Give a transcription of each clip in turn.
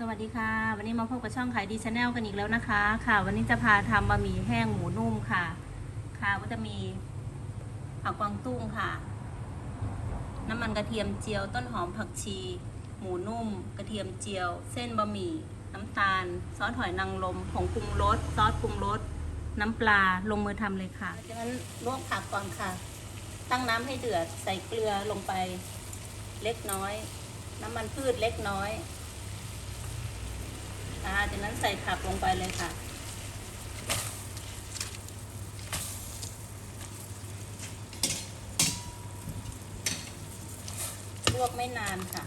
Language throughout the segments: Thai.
สวัสดีค่ะ วันนี้มาพบกับช่องขายดีชาแนลกันอีกแล้วนะคะ ค่ะ วันนี้จะพาทำบะหมี่แห้งหมูนุ่มค่ะ ค่ะก็จะมีผักกวางตุ้งค่ะ น้ำมันกระเทียมเจียว ต้นหอมผักชี หมูนุ่ม กระเทียมเจียว เส้นบะหมี่ น้ำตาล ซอสหอยนางรมผงปรุงรสซอสปรุงรสน้ำปลาลงมือทำเลยค่ะจากนั้นลวกผักก่อนค่ะ ตั้งน้ำให้เดือดใส่เกลือลงไป เล็กน้อย น้ำมันพืชเล็กน้อย ค่ะจากนั้นใส่ผักลงไปเลยค่ะ ลวกไม่นานค่ะ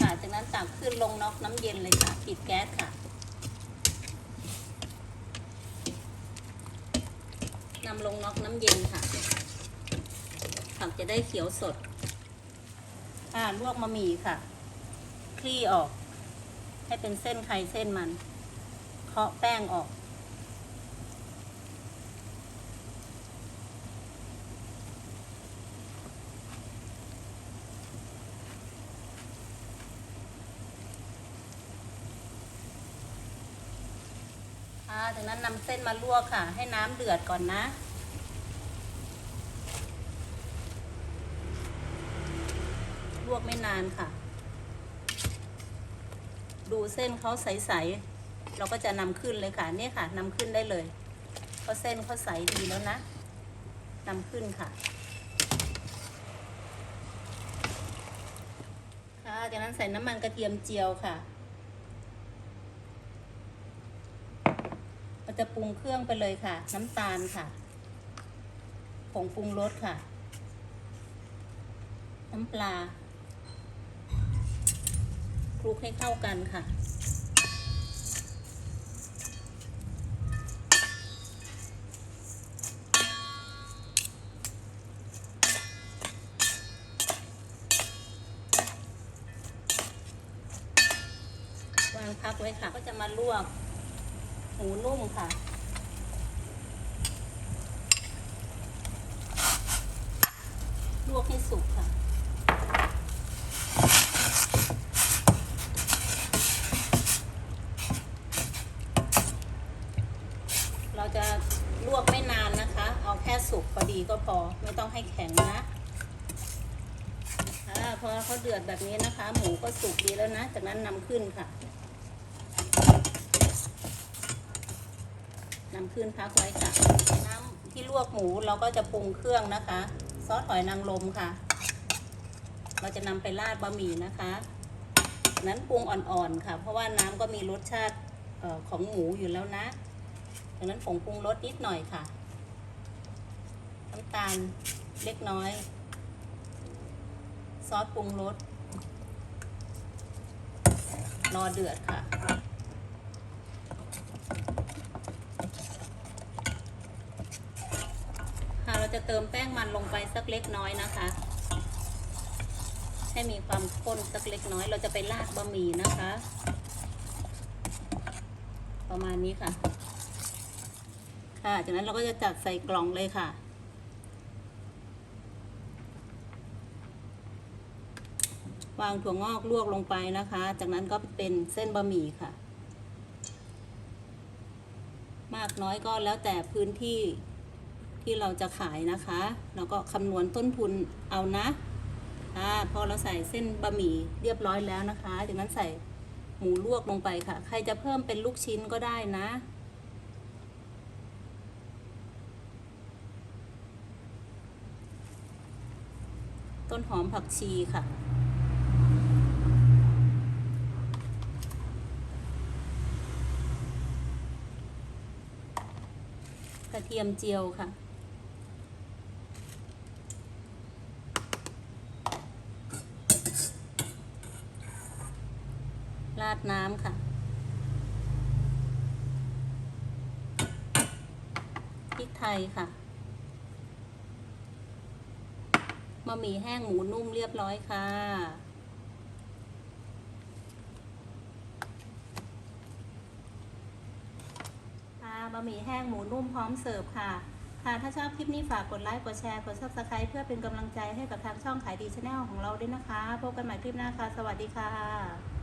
ค่ะจากนั้นตักขึ้นลงน็อกน้ำเย็นเลยค่ะ ปิดแก๊สค่ะำลงน็อกน้ำเย็นค่ะ ผักจะได้เขียวสด อ่าลวกมะหมี่ค่ะ คลี่ออก ให้เป็นเส้นใครเส้นมัน เคาะแป้งออกอ่าจากนั้นนำเส้นมาลวกค่ะ ให้น้ำเดือดก่อนนะ ลวกไม่นานค่ะ ดูเส้นเขาใสๆเราก็จะนำขึ้นเลยค่ะนี่ค่ะนำขึ้นได้เลยเพราะเส้นเขาใสดีแล้วนะนำขึ้นค่ะค่ะจากนั้นใส่น้ำมันกระเทียมเจียวค่ะเราจะปรุงเครื่องไปเลยค่ะ น้ำตาลค่ะผงปรุงรสค่ะ น้ำปลา คลุกให้เข้ากันค่ะ วางพักไว้ค่ะ ก็จะมาลวกหมูนุ่มค่ะลวกให้สุกค่ะ เราจะลวกไม่นานนะคะ เอาแค่สุกพอ ดีก็พอไม่ต้องให้แข็งนะอ่าพอเขาเดือดแบบนี้นะคะ หมูก็สุกดีแล้วนะ จากนั้นนำขึ้นค่ะนำขึ้นพักไว้ค่ะน้ำที่ลวกหมูเราก็จะปรุงเครื่องนะคะ ซอสหอยนางรมค่ะ เราจะนำไปราดบะหมี่นะคะนั้นปรุงอ่อนๆค่ะ เพราะว่าน้ำก็มีรสชาติออของหมูอยู่แล้วนะดังนั้นผงปรุงรสนิดหน่อยค่ะ ตาลเล็กน้อย ซอสปรุงรสรอเดือดค่ะ ค่ะเราจะเติมแป้งมันลงไปสักเล็กน้อยนะคะ ให้มีความข้นสักเล็กน้อย เราจะไปราดบะหมี่นะคะ ประมาณนี้ค่ะ ค่ะ จากนั้นเราก็จะจัดใส่กล่องเลยค่ะ วางถั่วงอกลวกลงไปนะคะ จากนั้นก็เป็นเส้นบะหมี่ค่ะ มากน้อยก็แล้วแต่พื้นที่ที่เราจะขายนะคะเราก็คำนวณต้นทุนเอานะค่ะพอเราใส่เส้นบะหมี่เรียบร้อยแล้วนะคะ จากนั้นใส่หมูลวกลงไปค่ะ ใครจะเพิ่มเป็นลูกชิ้นก็ได้นะต้นหอมผักชีค่ะ ระเทียมเจียวค่ะ ราดน้ำค่ะ พริกไทยค่ะบะหมี่แห้งหมูนุ่มเรียบร้อยค่ะ บะหมี่แห้งหมูนุ่มพร้อมเสิร์ฟค่ะ ค่ะ ถ้าชอบคลิปนี้ฝากกดไลค์ กดแชร์ กด subscribe เพื่อเป็นกำลังใจให้กับทางช่องขายดีชาแนลของเราด้วยนะคะ พบกันใหม่คลิปหน้าค่ะ สวัสดีค่ะ